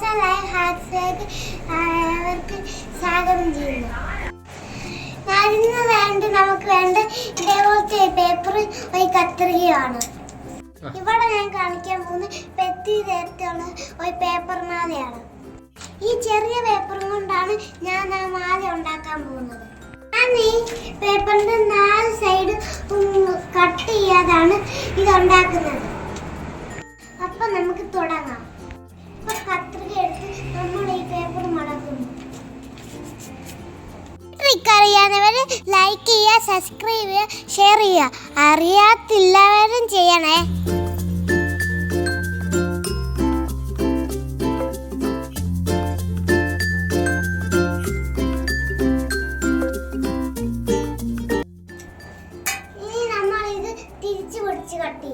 ചാനലായ ഹാറ്റ്സിലേക്ക് അവർക്ക് സ്വാഗതം ചെയ്യുന്നു ഞാൻ ഇന്ന് വേണ്ട നമുക്ക് വേണ്ട ഇതേപോലത്തെ പേപ്പർ ഒരു കത്രികയാണ് ഇവിടെ ഞാൻ കാണിക്കാൻ പോകുന്ന പെത്തി നേരത്തെയുള്ള ഒരു പേപ്പർ മാലയാണ്. ഈ ചെറിയ പേപ്പർ കൊണ്ടാണ് ഞാൻ ആ മാല ഉണ്ടാക്കാൻ പോകുന്നത്. ഞാൻ ഈ പേപ്പറിന്റെ നാല് സൈഡ് കട്ട് ചെയ്യാതാണ് ഇത് ഉണ്ടാക്കുന്നത്. നിങ്ങൾക്കറിയാവുന്നവർ ലൈക്ക് ചെയ്യുക സബ്സ്ക്രൈബ് ചെയ്യുക ഷെയർ ചെയ്യുക. അറിയാത്തില്ലവരും ചെയ്യണേ. തിരിച്ചു പൊടിച്ച് കട്ട്